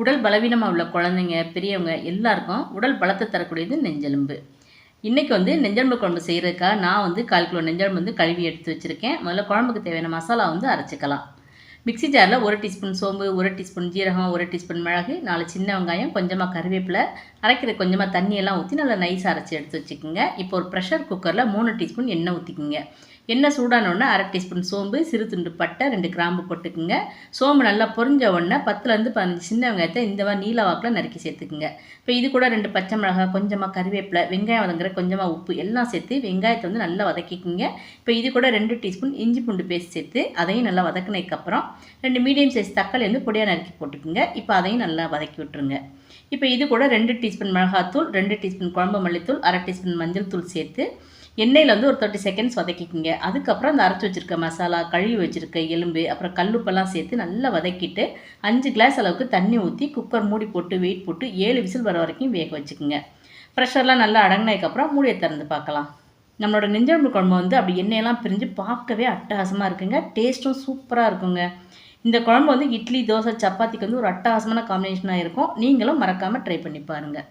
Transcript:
உடல் பலவீனமாக உள்ள குழந்தைங்க பெரியவங்க எல்லாருக்கும் உடல் பலத்தை தரக்கூடியது நெஞ்செலும்பு. இன்றைக்கி வந்து நெஞ்செலும்பு குழம்பு செய்கிறதுக்காக நான் வந்து கால் கிலோ நெஞ்செலும்பு வந்து கழுவி எடுத்து வச்சுருக்கேன். முதல்ல குழம்புக்கு தேவையான மசாலா வந்து அரைச்சிக்கலாம். மிக்ஸி ஜாரில் ஒரு டீஸ்பூன் சோம்பு ஒரு டீஸ்பூன் ஜீரகம் ஒரு டீஸ்பூன் மிளகு நாலு சின்ன வெங்காயம் கொஞ்சமாக கருவேப்பிலை அரைக்கிற கொஞ்சமாக தண்ணியெல்லாம் ஊற்றி நல்லா நைஸாக அரைச்சி எடுத்து வச்சுக்கோங்க. இப்போ ஒரு ப்ரெஷர் குக்கரில் மூணு டீஸ்பூன் எண்ணெய் ஊற்றிக்கிங்க எண்ணெய் சூடானோடனே அரை டீஸ்பூன் சோம்பு சிறு துண்டு பட்டை ரெண்டு கிராம்பு போட்டுக்குங்க. சோம்பு நல்லா பொறிஞ்ச உடனே பத்துலேருந்து பதினஞ்சு சின்ன வெங்காயத்தை இந்த மாதிரி நீல வாக்கில் நறுக்கி சேர்த்துக்குங்க. இப்போ இது கூட ரெண்டு பச்சை மிளகாய் கொஞ்சமாக கருவேப்பிலை வெங்காயம் வதங்குற கொஞ்சமாக உப்பு எல்லாம் சேர்த்து வெங்காயத்தை வந்து நல்லா வதக்கிக்குங்க. இப்போ இது கூட ரெண்டு டீஸ்பூன் இஞ்சி பூண்டு பேஸ்ட் சேர்த்து அதையும் நல்லா வதக்கினதுக்கப்புறம் ரெண்டு மீடியம் சைஸ் தக்காளி வந்து பொடியாக நறுக்கி போட்டுக்குங்க. இப்போ அதையும் நல்லா வதக்கி விட்டுருங்க. இப்போ இது கூட ரெண்டு டீஸ்பூன் மிளகாத்தூள் ரெண்டு டீஸ்பூன் குழம்பு மல்லித்தூள் அரை டீஸ்பூன் மஞ்சள் தூள் சேர்த்து எண்ணெயில் வந்து ஒரு தேர்ட்டி செகண்ட்ஸ் வதக்கிக்கிங்க. அதுக்கப்புறம் அந்த அரைச்சி வச்சுருக்க மசாலா கழுவி வச்சுருக்க எலும்பு அப்புறம் கல்லுப்பெல்லாம் சேர்த்து நல்லா வதக்கிட்டு அஞ்சு கிளாஸ் அளவுக்கு தண்ணி ஊற்றி குக்கர் மூடி போட்டு வெயிட் போட்டு ஏழு விசில் வர வரைக்கும் வேக வச்சுக்கோங்க. ப்ரெஷர்லாம் நல்லா அடங்கினதுக்கப்புறம் மூடியை திறந்து பார்க்கலாம். நம்மளோட நெஞ்சம்பு குழம்பு வந்து அப்படி எண்ணெயெல்லாம் பிரிஞ்சு பார்க்கவே அட்டகாசமாக இருக்குங்க. டேஸ்ட்டும் சூப்பராக இருக்குங்க. இந்த குழம்பு வந்து இட்லி தோசை சப்பாத்திக்கு வந்து ஒரு அட்டகாசமான காம்பினேஷனாக இருக்கும். நீங்களும் மறக்காமல் ட்ரை பண்ணி பாருங்கள்